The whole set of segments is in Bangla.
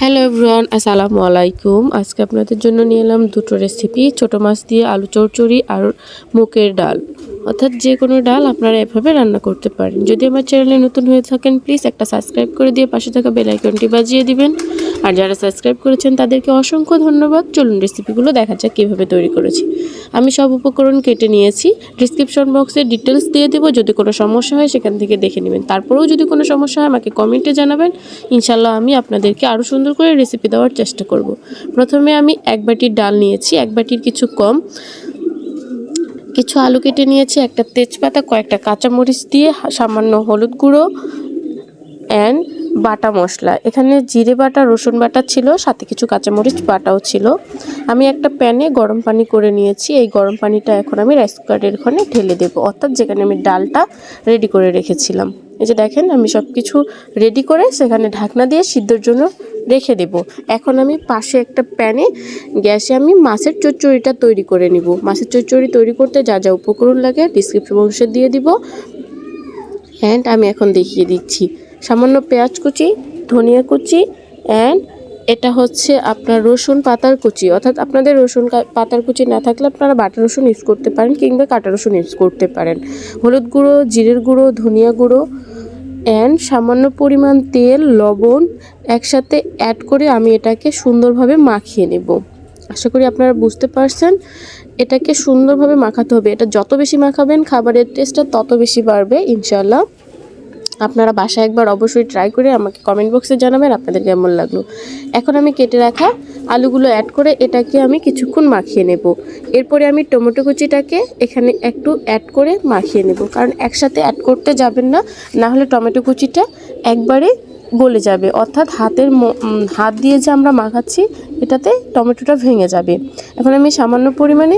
হ্যালো এভরিওয়ান আসসালামু আলাইকুম আজকে আপনাদের জন্য নিয়ে এলাম দুটো রেসিপি ছোটো মাছ দিয়ে আলু চচ্চড়ি আর মুগের ডাল। অর্থাৎ যে কোনো ডাল আপনারা এভাবে রান্না করতে পারেন। যদি আমার চ্যানেলে নতুন হয়ে থাকেন প্লিজ একটা সাবস্ক্রাইব করে দিয়ে পাশে থাকা বেল আইকনটি বাজিয়ে দিবেন। আর যারা সাবস্ক্রাইব করেছেন, তাদেরকে অসংখ্য ধন্যবাদ। চলুন রেসিপিগুলো দেখা যাক কীভাবে তৈরি করেছি। আমি সব উপকরণ কেটে নিয়েছি। ডিসক্রিপশন বক্সে ডিটেলস দিয়ে দেবো। যদি কোনো সমস্যা হয়, সেখান থেকে দেখে নেবেন। তারপরেও যদি কোনো সমস্যা হয়, আমাকে কমেন্টে জানাবেন। ইনশাল্লাহ আমি আপনাদেরকে আরও সুন্দর করে রেসিপি দেওয়ার চেষ্টা করব। প্রথমে আমি এক বাটির ডাল নিয়েছি। এক বাটির কিছু কম। কিছু আলু কেটে নিয়েছি, একটা তেজপাতা, কয়েকটা কাঁচামরিচ দিয়ে, সামান্য হলুদ গুঁড়ো অ্যান্ড বাটা মশলা। এখানে জিরে বাটা, রসুন বাটা ছিল, সাথে কিছু কাঁচামরিচ বাটাও ছিল। আমি একটা প্যানে গরম পানি করে নিয়েছি। এই গরম পানিটা এখন আমি রাইস কুকারের ওখানে ঢেলে দেবো। অর্থাৎ যেখানে আমি ডালটা রেডি করে রেখেছিলাম। এই যে দেখেন, আমি সব কিছু রেডি করে সেখানে ঢাকনা দিয়ে সিদ্ধর জন্য রেখে দেব। এখন আমি পাশে একটা প্যানে গ্যাসে আমি মাছের চচ্চড়িটা তৈরি করে নিব। মাছের চচ্চড়ি তৈরি করতে যা যা উপকরণ লাগে ডিসক্রিপশন বক্সে দিয়ে দিব। অ্যান্ড আমি এখন দেখিয়ে দিচ্ছি। সামান্য পেঁয়াজ কুচি, ধনিয়া কুচি অ্যান্ড এটা হচ্ছে আপনার রসুন পাতার কুচি। অর্থাৎ আপনাদের রসুন পাতার কুচি না থাকলে আপনারা বাটা রসুন ইউজ করতে পারেন কিংবা কাটা রসুন ইউজ করতে পারেন। হলুদ গুঁড়ো, জিরের গুঁড়ো, ধনিয়া গুঁড়ো অ্যান্ড সামান্য পরিমাণ তেল, লবণ একসাথে অ্যাড করে আমি এটাকে সুন্দরভাবে মাখিয়ে নেব। আশা করি আপনারা বুঝতে পারছেন, এটাকে সুন্দরভাবে মাখাতে হবে। এটা যত বেশি মাখাবেন, খাবারের টেস্টটা তত বেশি বাড়বে ইনশাল্লাহ আপনারা বাসায় একবার অবশ্যই ট্রাই করে আমাকে কমেন্ট বক্সে জানাবেন আপনাদের কেমন লাগল। এখন আমি কেটে রাখা আলুগুলো অ্যাড করে এটাকে আমি কিছুক্ষণ মাখিয়ে নেব। এরপরে আমি টমেটো কুচিটাকে এখানে একটু অ্যাড করে মাখিয়ে নেব। কারণ একসাথে অ্যাড করতে যাবেন না না হলে টমেটো কুচিটা একবারে গলে যাবে। অর্থাৎ হাতের হাত দিয়ে যে আমরা মাখাচ্ছি, এটাতে টমেটোটা ভেঙে যাবে। এখন আমি সামান্য পরিমাণে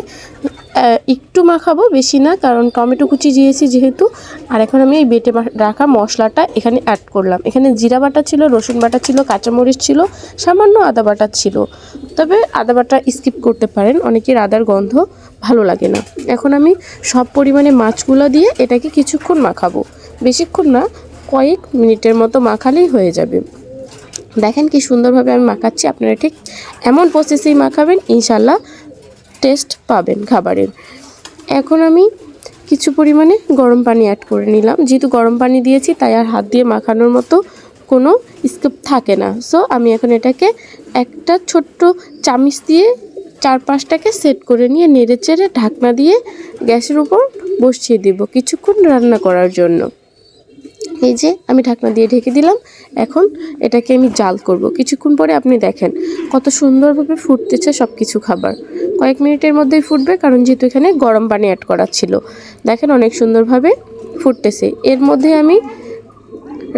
একটু মাখাবো, বেশি না, কারণ টমেটো কুচি দিয়েছি যেহেতু। আর এখন আমি এই বেটে রাখা মশলাটা এখানে অ্যাড করলাম। এখানে জিরা বাটা ছিল, রসুন বাটা ছিল, কাঁচামরিচ ছিল, সামান্য আদা বাটা ছিল। তবে আদা বাটা স্কিপ করতে পারেন, অনেকের আদার গন্ধ ভালো লাগে না। এখন আমি সব পরিমাণে মাছগুলো দিয়ে এটাকে কিছুক্ষণ মাখাবো। বেশিক্ষণ না কয়েক মিনিটের মতো মাখালেই হয়ে যাবে। দেখেন কি সুন্দরভাবে আমি মাখাচ্ছি, আপনারা ঠিক এমন প্রসেসেই মাখাবেন ইনশাল্লাহ টেস্ট পাবেন খাবারের। এখন আমি কিছু পরিমাণে গরম পানি অ্যাড করে নিলাম। যেহেতু গরম পানি দিয়েছি, তাই আর হাত দিয়ে মাখানোর মতো কোনো স্কিপ থাকে না। সো আমি এখন এটাকে একটা ছোট্ট চামিচ দিয়ে চার পাঁচটাকে সেট করে নিয়ে নেড়ে চেড়ে ঢাকনা দিয়ে গ্যাসের উপর বসিয়ে দিব কিছুক্ষণ রান্না করার জন্য। এই যে আমি ঢাকনা দিয়ে ঢেকে দিলাম। এখন এটাকে আমি জাল করব। কিছুক্ষণ পরে আপনি দেখেন কত সুন্দরভাবে ফুটতেছে সব কিছু খাবার। কয়েক মিনিটের মধ্যেই ফুটবে কারণ যেহেতু এখানে গরম পানি অ্যাড করা ছিল। দেখেন অনেক সুন্দরভাবে ফুটতেছে। এর মধ্যে আমি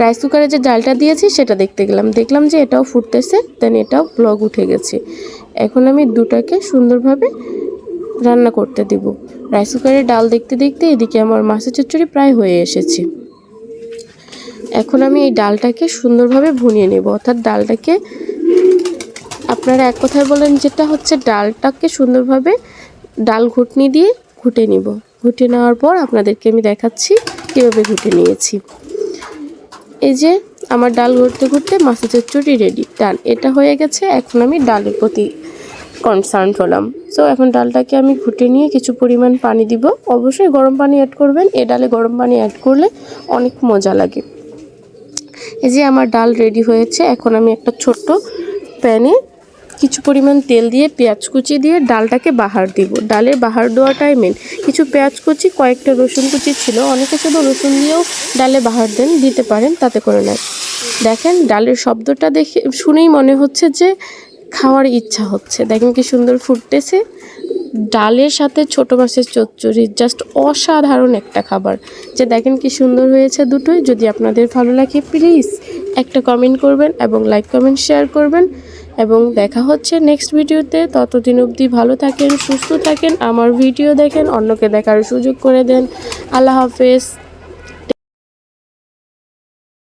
রাইস কুকারে যে ডালটা দিয়েছি সেটা দেখতে গেলাম। দেখলাম যে এটাও ফুটতেছে দেন এটাও ব্লগ উঠে গেছে। এখন আমি দুটাকে সুন্দরভাবে রান্না করতে দিব। রাইস কুকারে ডাল দেখতে দেখতে এদিকে আমার মাছের চচ্চড়ি প্রায় হয়ে এসেছে। এখন আমি এই ডালটাকে সুন্দরভাবে ভুনিয়ে নেব। অর্থাৎ ডালটাকে আপনারা এক কথায় বলেন যেটা হচ্ছে ডালটাকে সুন্দরভাবে ডাল ঘুটনি দিয়ে ঘুটে নিব। ঘুটে নেওয়ার পর আপনাদেরকে আমি দেখাচ্ছি কীভাবে ঘুটে নিয়েছি। এই যে আমার ডাল ঘুরতে ঘুরতে মাছের চচ্চড়ি রেডি ডান এটা হয়ে গেছে, এখন আমি ডালের প্রতি কনসার্ন হলাম সো এখন ডালটাকে আমি ঘুটে নিয়ে কিছু পরিমাণ পানি দিব। অবশ্যই গরম পানি অ্যাড করবেন। এ ডালে গরম পানি অ্যাড করলে অনেক মজা লাগে। এই যে আমার ডাল রেডি হয়েছে, এখন আমি একটা ছোট্ট প্যানে কিছু পরিমাণ তেল দিয়ে পেঁয়াজ কুচি দিয়ে ডালটাকে বাহার দিব। ডালের বাহার দেওয়াটাই মেন কিছু পেঁয়াজ কুচি, কয়েকটা রসুন কুচি ছিল। অনেকে শুধু রসুন দিয়েও ডালে বাহার দেন, দিতে পারেন, তাতে করে নেয়। দেখেন, ডালের শব্দটা দেখে শুনেই মনে হচ্ছে যে খাওয়ার ইচ্ছা হচ্ছে। দেখেন কি সুন্দর ফুটতেছে। ডালের সাথে ছোট মাছের চচ্চড়ি জাস্ট অসাধারণ একটা খাবার। যে দেখেন কি সুন্দর হয়েছে দুটোই। যদি আপনাদের ভালো লাগে প্লিজ একটা কমেন্ট করবেন এবং লাইক কমেন্ট শেয়ার করবেন। এবং দেখা হচ্ছে নেক্সট ভিডিওতে ততদিন অবধি ভালো থাকেন, সুস্থ থাকেন। আমার ভিডিও দেখেন, অন্যকে দেখার সুযোগ করে দেন। আল্লাহ হাফেজ।